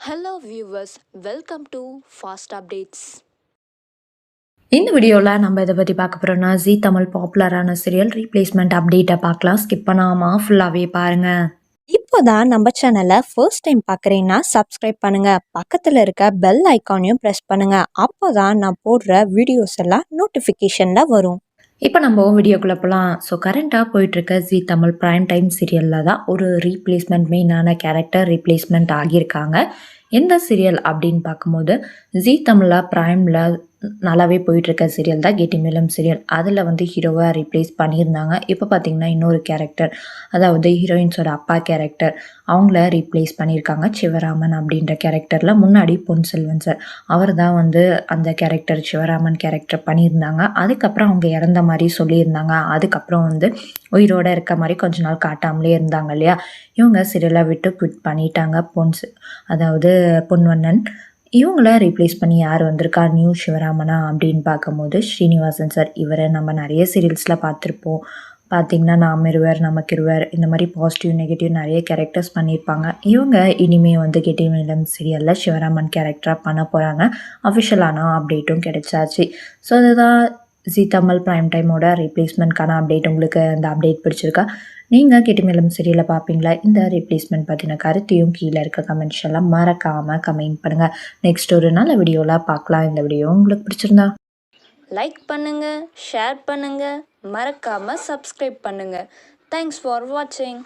Hello viewers welcome to fast updates இந்த வீடியோவில் நம்ம இதை பற்றி பார்க்க போகிறோம்னா ஜி தமிழ் பாப்புலரான சீரியல் ரீப்ளேஸ்மெண்ட் அப்டேட்டை பார்க்கலாம். ஸ்கிப் பண்ணாமல் ஃபுல்லாகவே பாருங்கள் இப்போதான் நம்ம சேனலை ஃபர்ஸ்ட் டைம் பார்க்குறீங்கன்னா சப்ஸ்கிரைப் பண்ணுங்க. பக்கத்தில் இருக்க பெல் ஐக்கானையும் ப்ரெஸ் பண்ணுங்க. அப்போதான் நான் போடுற வீடியோஸ் எல்லாம் நோட்டிஃபிகேஷனில் வரும். இப்போ நம்ம வீடியோக்குள்ளே போகலாம் ஸோ கரண்ட்டாக போயிட்டுருக்க ஜி தமிழ் ப்ரைம் டைம் சீரியலில் தான் ஒரு ரீப்ளேஸ்மெண்ட் மெயினான கேரக்டர் ரீப்ளேஸ்மெண்ட் ஆகியிருக்காங்க. எந்த சீரியல் அப்படின்னு பார்க்கும்போது ஜி தமிழில் ப்ரைமில் நல்லாவே போயிட்டுருக்க சீரியல் தான் கெட்டி மேலம் சீரியல் அதில் வந்து ஹீரோவை ரீப்ளேஸ் பண்ணியிருந்தாங்க. இப்போ பார்த்தீங்கன்னா இன்னொரு கேரக்டர் அதாவது ஹீரோயின்ஸோட அப்பா கேரக்டர் அவங்கள ரீப்ளேஸ் பண்ணியிருக்காங்க. சிவராமன் அப்படின்ற கேரக்டரில் முன்னாடி பொன் செல்வன் சார் அவர் தான் வந்து அந்த கேரக்டர் சிவராமன் கேரக்டர் பண்ணியிருந்தாங்க. அதுக்கப்புறம் அவங்க இறந்த மாதிரி சொல்லியிருந்தாங்க. அதுக்கப்புறம் வந்து உயிரோட இருக்க மாதிரி கொஞ்ச நாள் காட்டாமலே இருந்தாங்க இல்லையா? இவங்க சீரியலை விட்டு குவிட் பண்ணிட்டாங்க. பொன் அதாவது பொன்வண்ணன் இவங்கள ரீப்ளேஸ் பண்ணி யார் வந்திருக்கா? நியூ சிவராமனா அப்படின்னு பார்க்கும்போது ஸ்ரீனிவாசன் சார் இவரை நம்ம நிறைய சீரியல்ஸில் பார்த்துருப்போம். பார்த்தீங்கன்னா நாம் இருவர் நமக்கு இருவர் இந்த மாதிரி பாசிட்டிவ் நெகட்டிவ் நிறைய கேரக்டர்ஸ் பண்ணியிருப்பாங்க. இவங்க இனிமே வந்து கெட்டி மேலம் சீரியலில் சிவராமன் கேரக்டராக பண்ண போகிறாங்க அஃபிஷியலான அப்டேட்டும் கிடைச்சாச்சு. ஸோ அதுதான் ஜி தமிழ் ப்ரைம் டைமோட ரீப்ளேஸ்மெண்ட்கான அப்டேட் உங்களுக்கு அந்த அப்டேட் பிடிச்சிருக்கா? நீங்கள் கெட்டிமேலும் சீரியலை பார்ப்பீங்களா? இந்த ரீப்ளேஸ்மெண்ட் பற்றின கருத்தையும் கீழே இருக்க கமெண்ட்ஸ் எல்லாம் மறக்காமல் கமெண்ட் பண்ணுங்கள் நெக்ஸ்ட் ஒரு நல்ல வீடியோவில் பார்க்கலாம். இந்த வீடியோ உங்களுக்கு பிடிச்சிருந்தா. லைக் பண்ணுங்கள் ஷேர் பண்ணுங்கள் மறக்காமல் சப்ஸ்கிரைப் பண்ணுங்கள் தேங்க்ஸ் ஃபார் வாட்சிங்